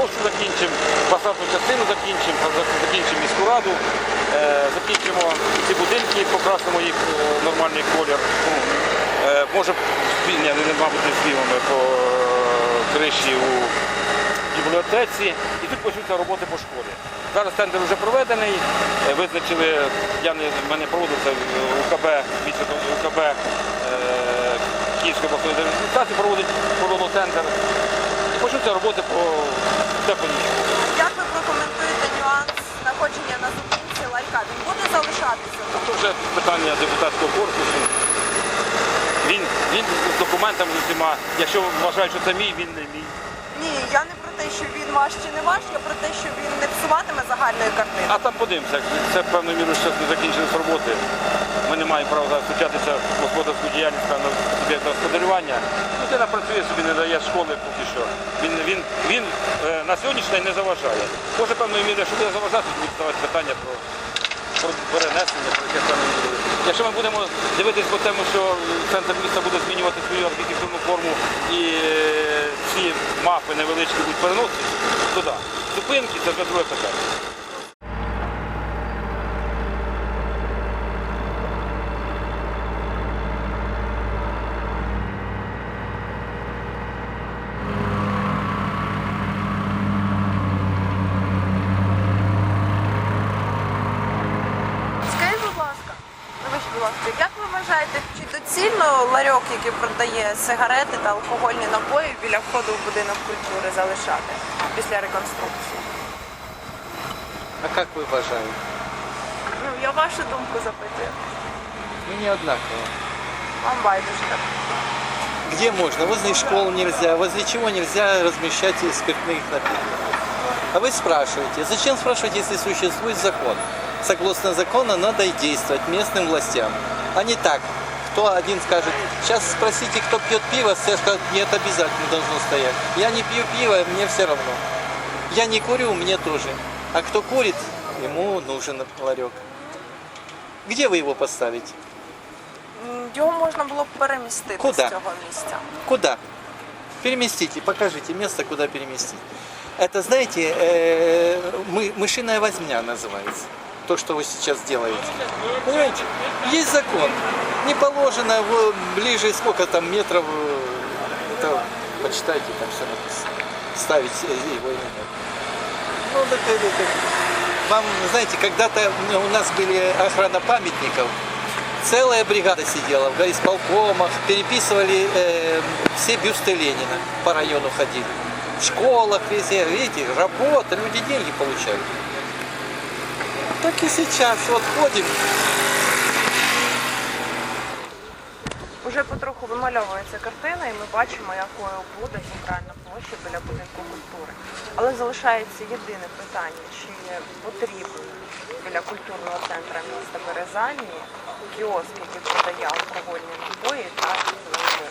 площу закінчимо, фасадну частину закінчимо, закінчимо міську раду, е, закінчимо ці будинки, покрасимо їх нормальний колір. Ну, е, може, спі- ні, не, мабуть, не співами по е, криші у бібліотеці. І тут почнуться роботи по школі. Зараз тендер вже проведений, визначили, я не, мене проводив це в УКБ, місце УКБ е, Київської обласної адміністрації проводить провело тендер. І почнуться роботи по теплені. Як ви прокоментуєте нюанс знаходження на зупинці ларька? Він буде залишатися? Це вже питання депутатського корпусу. Він, він з документами з усіма, якщо вважають, що це мій, він не мій. Ні, я не про те, що він ваш чи не ваш, я про те, що він не псуватиме загальної картини. А там подивимося, це певною мірою ще не закінчились роботи. Ми не маємо права втручатися в господарську діяльність певного суб'єкта господарювання. Людина працює собі, не дає школи поки що. Він, він, він е, на сьогоднішній день не заважає. Може певною мірою, що буде заважати, будуть ставати питання про, про перенесення, про яке мірою. Якщо ми будемо дивитись по тому, що центр міста буде змінювати свою архітектурну форму і е, ці мапи невеличкі будуть переносити, то так. Зупинки це вже друге питання. вибачте, будь ласка, як ви вважаєте, чи доцільно ларьок, який продає сигарети та алкогольні напої біля входу в будинок культури залишати після реконструкції? А как вы уважаете? Ну, я вашу думку запитую. Мне одинаково. Вам байдуже так. Где можно? Возле школ нельзя. Возле чего нельзя размещать спиртных напитков? А вы спрашиваете, зачем спрашивать, если существует закон? Согласно закону надо и действовать местным властям. А не так. Кто один скажет, сейчас спросите, кто пьет пиво, все скажут, нет, обязательно должно стоять. Я не пью пиво, мне все равно. Я не курю, мне тоже. А кто курит, ему нужен ларек. Где вы его поставите? М, Його можна було б перемістити Куди? з цього місця. Куда? Переместите, покажите место, куда переместить. Это, знаете, э, мы, мышиная возня называется. То, что вы сейчас делаете. Понимаете? Есть закон. Не положено в- ближе сколько там метров, э, это, почитайте, там все написано. Ставить э, его или нет. Ну, так, это- это- вам, знаете, когда-то у нас были охрана памятников, Целая бригада сидела в исполкомах, переписывали э, все бюсты Ленина по району ходили. В школах везде, видите, работа, люди деньги получают. Так и сейчас, вот ходим, Уже потроху вимальовується картина, і ми бачимо, якою буде центральна площа біля будинку культури. Але залишається єдине питання: чи потрібен біля культурного центру міста Березані кіоск, який продає алкогольні напої та вироби.